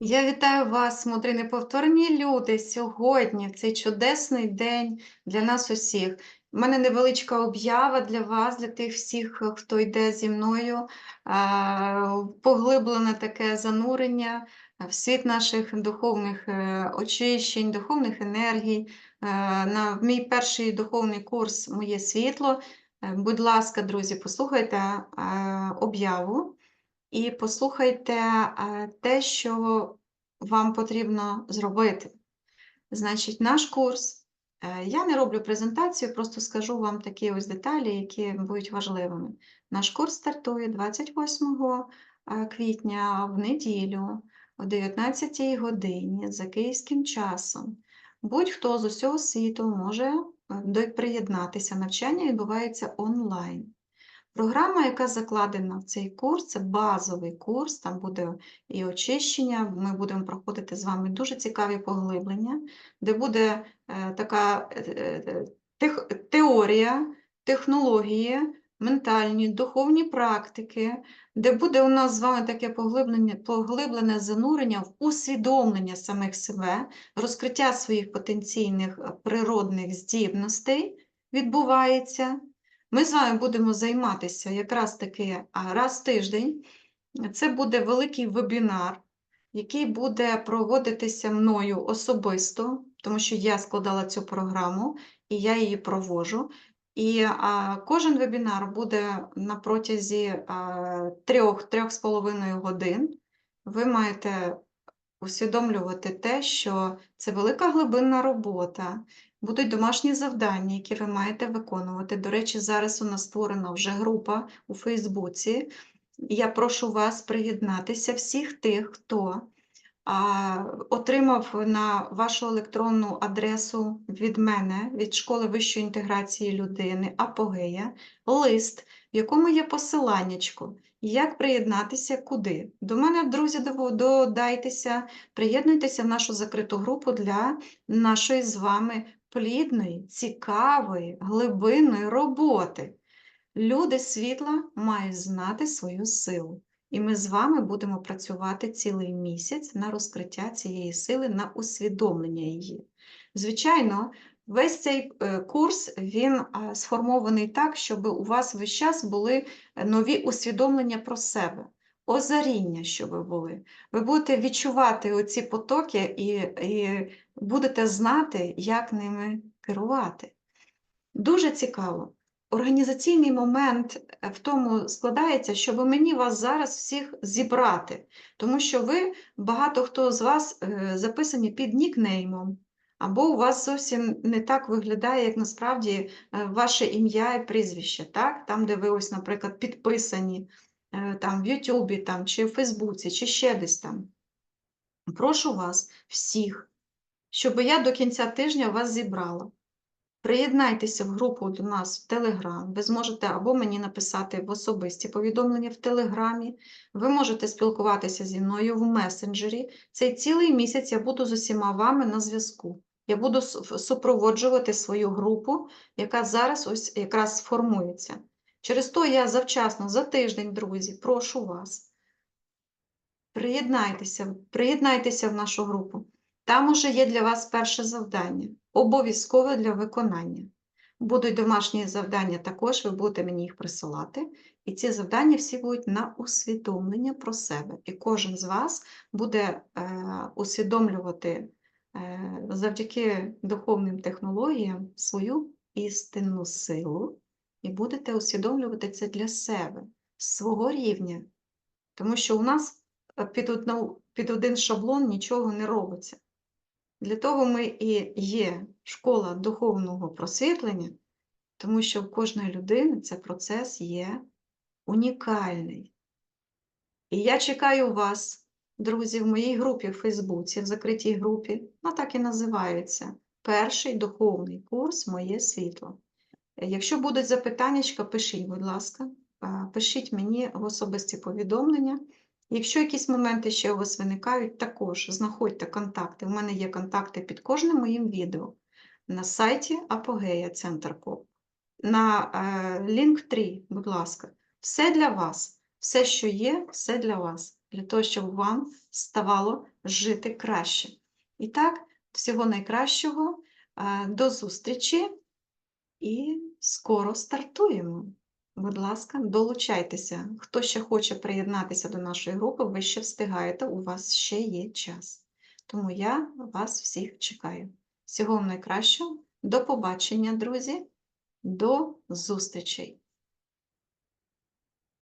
Я вітаю вас, мудрі неповторні люди, сьогодні, цей чудесний день для нас усіх. У мене невеличка об'ява для вас, для тих всіх, хто йде зі мною, поглиблене таке занурення в світ наших духовних е, очищень, духовних енергій, е, на мій перший духовний курс Моє світло. Е, Будь ласка, друзі, послухайте об'яву. І послухайте е, те, що вам потрібно зробити. Значить, наш курс, е, я не роблю презентацію, просто скажу вам такі ось деталі, які будуть важливими. Наш курс стартує 28 е, квітня в неділю о 19 годині за київським часом. Будь-хто з усього світу може приєднатися. Навчання відбувається онлайн. Програма, яка закладена в цей курс, це базовий курс, там буде і очищення, ми будемо проходити з вами дуже цікаві поглиблення, де буде е, така е, е, теорія, технології, ментальні, духовні практики, де буде у нас з вами таке поглиблення, поглиблене занурення в усвідомлення самих себе, розкриття своїх потенційних природних здібностей відбувається. Ми з вами будемо займатися якраз таки раз в тиждень. Це буде великий вебінар, який буде проводитися мною особисто, тому що я складала цю програму і я її проводжу. І а, кожен вебінар буде на протязі трьох-трьох з половиною годин. Ви маєте усвідомлювати те, що це велика глибинна робота, будуть домашні завдання, які ви маєте виконувати. До речі, зараз у нас створена вже група у Фейсбуці. Я прошу вас приєднатися всіх тих, хто а, отримав на вашу електронну адресу від мене, від школи вищої інтеграції людини, Апогея, лист, в якому є посиланнячко. Як приєднатися куди? До мене, друзі, додайтеся, приєднуйтеся в нашу закриту групу для нашої з вами плідної, цікавої, глибинної роботи. Люди світла мають знати свою силу. І ми з вами будемо працювати цілий місяць на розкриття цієї сили, на усвідомлення її. Звичайно, весь цей е, курс він сформований так, щоб у вас весь час були е, нові усвідомлення про себе, озаріння, щоб були. Ви будете відчувати оці потоки і, і будете знати, як ними керувати. Дуже цікаво. Організаційний момент е, в тому складається, щоб мені вас зараз всіх зібрати, тому що ви, багато хто з вас е, записані під нікнеймом, або у вас зовсім не так виглядає, як насправді е, ваше ім'я і прізвище, так? Там, де ви ось, наприклад, підписані там, в Ютубі там, чи в Фейсбуці, чи ще десь там. Прошу вас всіх, щоб я до кінця тижня вас зібрала. Приєднайтеся в групу до нас в Телеграм. Ви зможете або мені написати в особисті повідомлення в Телеграмі. Ви можете спілкуватися зі мною в месенджері. Цей цілий місяць я буду з усіма вами на зв'язку. Я буду супроводжувати свою групу, яка зараз ось якраз сформується. Через то я завчасно, за тиждень, друзі, прошу вас. Приєднайтеся, приєднайтеся в нашу групу. Там уже є для вас перше завдання, обов'язкове для виконання. Будуть домашні завдання також, ви будете мені їх присилати. І ці завдання всі будуть на усвідомлення про себе. І кожен з вас буде е, усвідомлювати е, завдяки духовним технологіям свою істинну силу, і будете усвідомлювати це для себе, свого рівня. Тому що у нас е, під, одну, під один шаблон нічого не робиться. Для того ми і є школа духовного просвітлення, тому що в кожної людини цей процес є унікальний. І я чекаю вас, друзі, в моїй групі в Фейсбуці, в закритій групі, вона так і називається Перший духовний курс Моє світло. Якщо будуть запитання, пишіть, будь ласка, пишіть мені в особисті повідомлення. Якщо якісь моменти ще у вас виникають, також знаходьте контакти. У мене є контакти під кожним моїм відео на сайті Апогея Центр.Коп. На е, Linktree, будь ласка. Все для вас. Все, що є, все для вас. для того, щоб вам ставало жити краще. І так, всього найкращого, е, до зустрічі і скоро стартуємо. Будь ласка, долучайтеся. Хто ще хоче приєднатися до нашої групи, ви ще встигаєте, у вас ще є час. Тому я вас всіх чекаю. Всього вам найкращого. До побачення, друзі. До зустрічей!